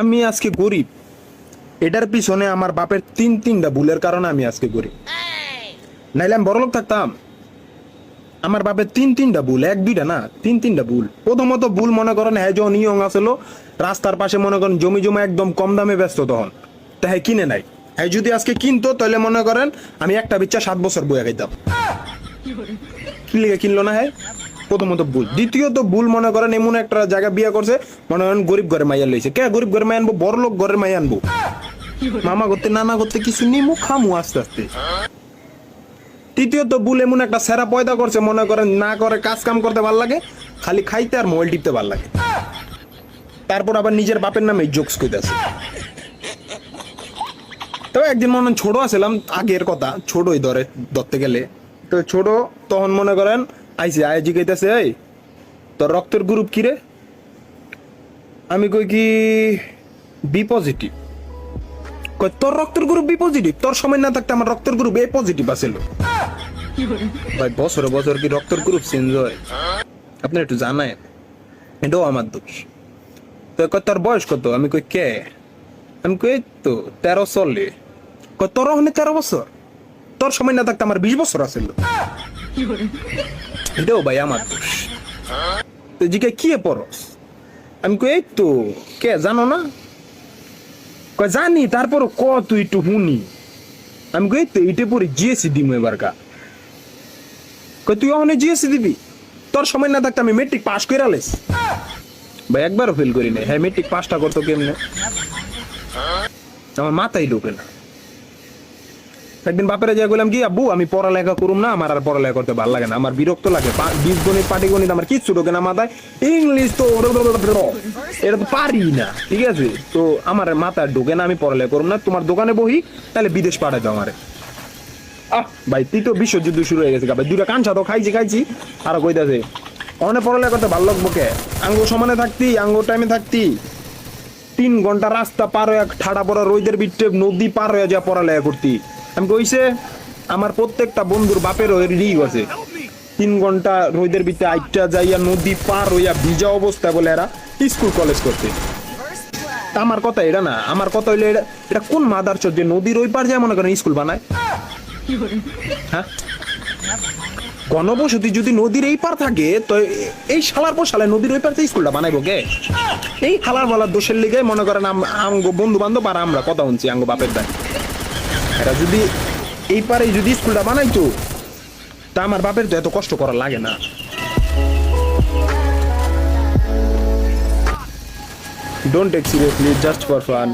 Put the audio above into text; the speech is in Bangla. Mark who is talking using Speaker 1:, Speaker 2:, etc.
Speaker 1: আমি আজকে গরিব। এটার পিছনে আমার বাপের তিন তিনটা ভুলের কারণে আমি আজকে গরিব। নাইলে আমি বড়লোক থাকতাম। আমার বাপের তিন তিনটা ভুল, এক, দুইটা না, তিন তিনটা ভুল। প্রথমত ভুল মনে করেন হ্যাঁ যখন ইয়ং আসলো রাস্তার পাশে মনে করেন জমি জমা একদম কম দামে ব্যস্ত তখন। তা হ্যাঁ কিনে নাই। হ্যাঁ যদি আজকে কিনতো তাহলে মনে করেন আমি একটা বিচ্ছা সাত বছর বইয়া খাইতাম। কি লিগে কিনলো না হ্যাঁ প্রথমত ভুল। দ্বিতীয়ত ভুল মনে করেন এমন একটা জায়গা বিয়ে করছে, মনে করেন গরিব ঘরে মাইয়া লইছে। কে গরিব ঘরে মাই আনব? বড় লোক ঘরের মাই আনব? মামা করতে, নানা করতে কিছু নিমু, খামু আস্তে আস্তে। তৃতীয়ত ভুল এমন একটা সেরা পয়দা করছে, মনে করেন না করে কাজ কাম করতে ভালো লাগে, খালি খাইতে আর মোবাইল টিপতে ভালো লাগে। তারপর আবার নিজের বাপের নামে জোকস কইতাছে। তবে একদিন মনে ছোট আসলাম আগের কথা, ছোটই ধরে, ধরতে গেলে। তো ছোট তখন মনে করেন আইসি, আয় জিগাইতেছে, এই, তোর রক্তের গ্রুপ কি রে? আমি কই কি, বি পজিটিভ কই, তোর রক্তের গ্রুপ বি পজিটিভ তোর সময় না থাকতে আমার রক্তের গ্রুপ এ পজিটিভ আছিল। ভাই, বছরে বছর কি রক্তের গ্রুপ চেঞ্জ হয়? আপনি একটু জানায় এটাও আমার দোষ। তো কই, তোর বয়স কত? আমি কই, কে? আমি কই তো, তেরো চলে কই, তোর ওখানে তেরো বছর? তোর সময় না থাকতে আমার বিশ বছর আছিল। এটাও ভাই আমার দোষ তো জিকে কি পরস আমি কই এই তো কে জানো না কয় জানি তারপর ক তুই একটু শুনি আমি কই তো এইটা পরে জিএসি দিম এবার কা কই তুই ওখানে জিএসি দিবি তোর সময় না থাকতে আমি মেট্রিক পাস করে আলেস ভাই একবারও ফেল করি নাই হ্যাঁ মেট্রিক পাসটা করতো কেমনে আমার মাথায় ঢোকে না একদিন বাপেরে যাই বললাম কি আব্বু, আমি পড়ালেখা করুম না, আমার আর পড়ালেখা করতে ভালো লাগে না, আমার বিরক্ত লাগে। বীজগণিত পাটিগণিত আমার কিচ্ছু ঢোকে না মাথায়। ইংলিশ তো এটা তো পারি না, ঠিক আছে? তো আমার মাথায় ঢোকে না, আমি পড়ালেখা করুম না। তোমার দোকানে বহি, তাহলে বিদেশ পাঠাই দাও আমারে। আহ, ভাই তৃতীয় বিশ্বযুদ্ধ শুরু হয়ে গেছে ভাই। দুটা কাঞ্চা তো খাইছি খাইছি। আর কইতাছে অনেক পড়ালেখা করতে ভালো লাগবো কে? আঙ্গ সমানে থাকতি আঙ্গ টাইমে থাকতি। তিন ঘণ্টা রাস্তা পার হয়ে ঠাডা পড়া রোদের বিটে নদী পার হয়ে যা পড়ালেখা করতি। আমি কইছে, আমার প্রত্যেকটা বন্ধুর বাপের রেডি আছে। তিন ঘণ্টা রোদের ভিতরে আইটা যাইয়া নদী পার হইয়া ভিজা অবস্থায় বলে এরা স্কুল, কলেজ করতে। আমার কথা এটা না, আমার কথা হইলে এটা কোন মাদার চোর যে নদীর ওই পার যায় মনে করেন স্কুল বানায়? হ্যাঁ? গণবসতি যদি নদীর এই পার থাকে, তো এই শালার পর শালায় নদীর ওই পার থেকে স্কুলটা বানাইবো কে? এই খালার বলার দোষের লিগে মনে করেন আম- বন্ধু বান্ধব আর আমরা কথা শুনছি আঙ্গ বাপের দায়। এরা যদি এই পারে যদি স্কুলটা বানাইতো, তা আমার বাপের তো এত কষ্ট করা লাগে না। Don't take seriously just for fun